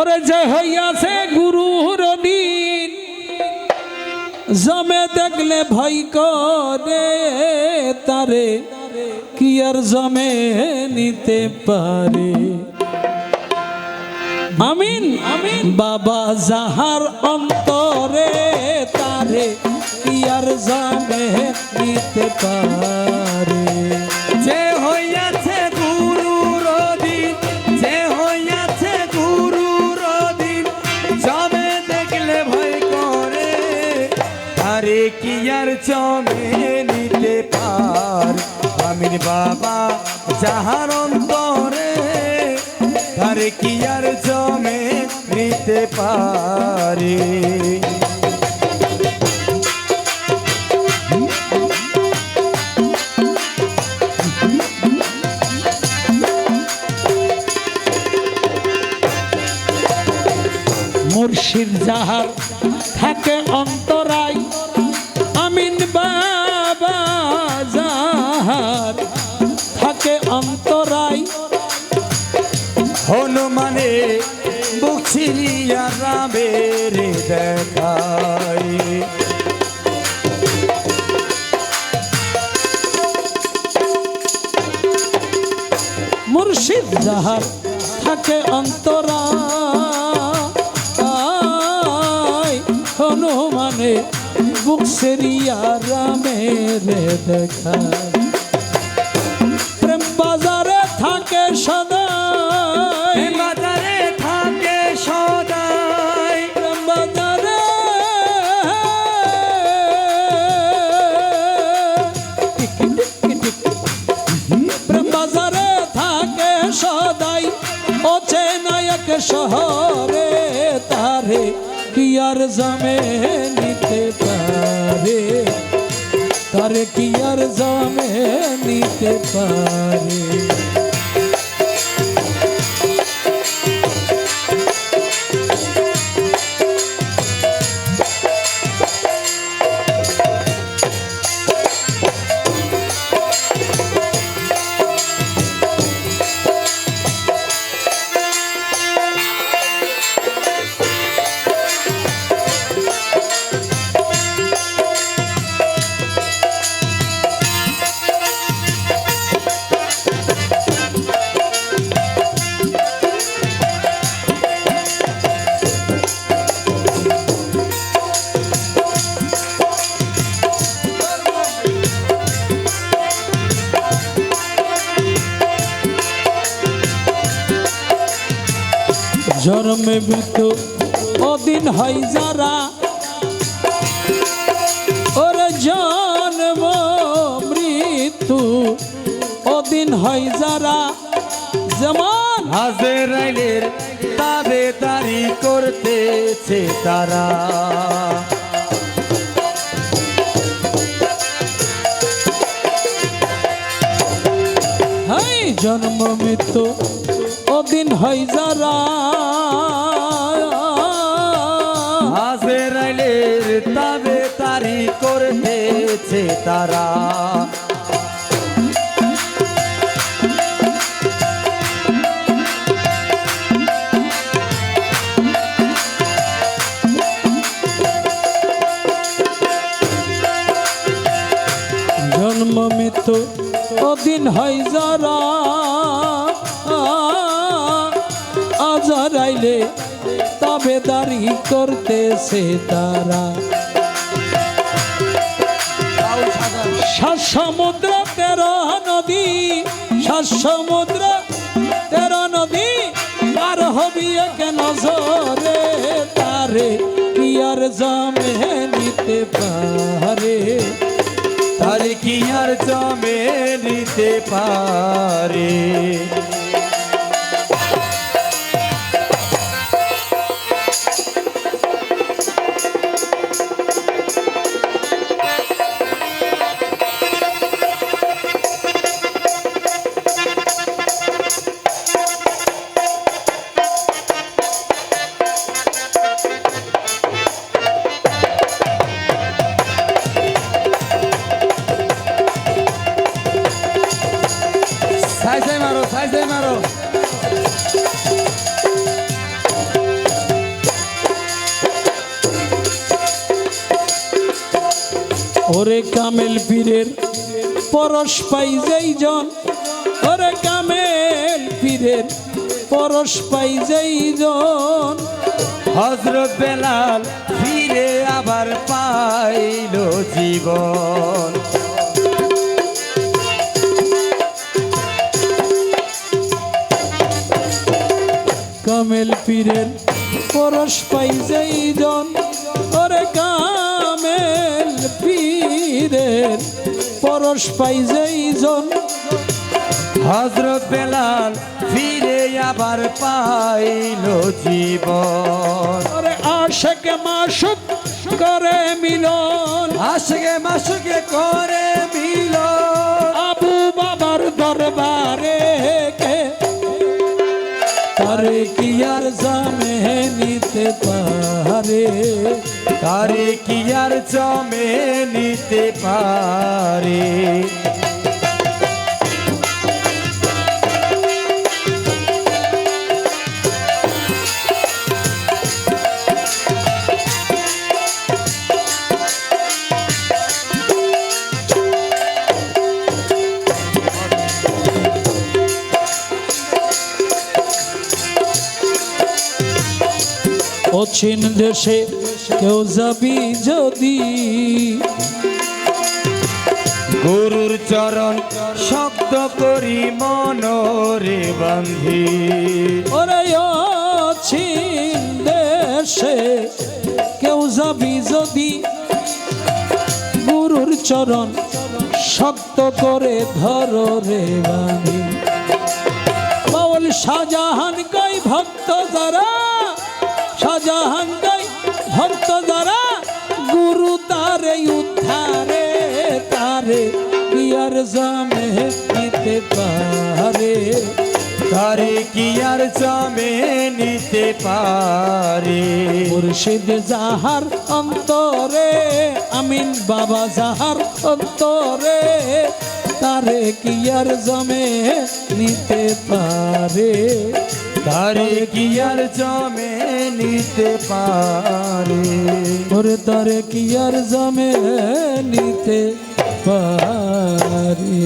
ওরে যে হইয়াছে গুরুর দিন, জমে দেখলে ভয় করে তারে, কি আর জমে নিতে পারে? আমিন আমিন। বাবা যাহার অন্তরে তারে, কি আর জমে নিতে পারে? কি আর জমে নিতে পার? আমির বাবা যাহার অন্তরে আরে কি আর জমে নিতে পারে? মুর্শিদ যাহার থাকে অন্তরাই হনুমানে বুক ছিড়িয়া রামের দেখায় মুর্শিদ যাহার থাকে অন্তরাই হনুমানে বুক সেরিয়া রামের দেখা সদাই ওছে নায়ক শহরে তারে কি আর জমে নিতে পারে? তারে কি আর জমে নিতে পারে? জন্মে মৃত্যু অদিন হয় যারা। ওরে জন্ম মৃত্যু অদিন হয় যারা। যেমন হাজরাইলের তাবে তারি করতেছে তারা। জন্ম মৃত্যু অদিন হয় যারা। হাজরাইলের তাবে তারি করতেছে তারা। জন্ম মৃত্যু অদিন হয় যারা আজরাইলে তবে দাঁড়ি করতেছে তারা। সমুদ্র তেরো নদী সমুদ্র তেরো নদী, পার হবি কেন জরে তারে, কি আর জমে নিতে পারে? তারি কি আর জমে নিতে পারে? ওরে কামেল পীরের পরশ পাই যাই জন। ওরে কামেল পীরের পরশ পাই যাই জন। হজরত বেলাল ফিরে আবার পাইল জীবন। কামেল পীরের পরশ পাই যেই জন। ওরে কামেল পীরের পরশ পাই যেই জন। হজরত বেলাল ফিরে আবার পাইল জীবন। ওরে আশেক মাসুক করে মিলন। আশকে মাসুকে করে মিলন। আবু বাবার দরবারে তারে কি আর জামে নিতে পারে? তারে কি আর জমে নিতে পারে? অচিন দেশে কেউ যাবি যদি? গুরুর চরণ শব্দ করি মনরে বান্ধি। ওরে অচিন দেশে কেউ যাবি যদি? গুরুর চরণ শক্ত করে ধর রে বাণী বাউল শাহজাহান গাই ভক্ত যারা? তারে কি আর জমে নিতে পারে? মুর্শিদ যাহার অন্তরে আমিন বাবা যাহার অন্তরে তারে কি আর জমে নিতে পারে? তারে কি আর জমে নিতে পারে? ওরে তারে কি আর জমে নিতে পারে?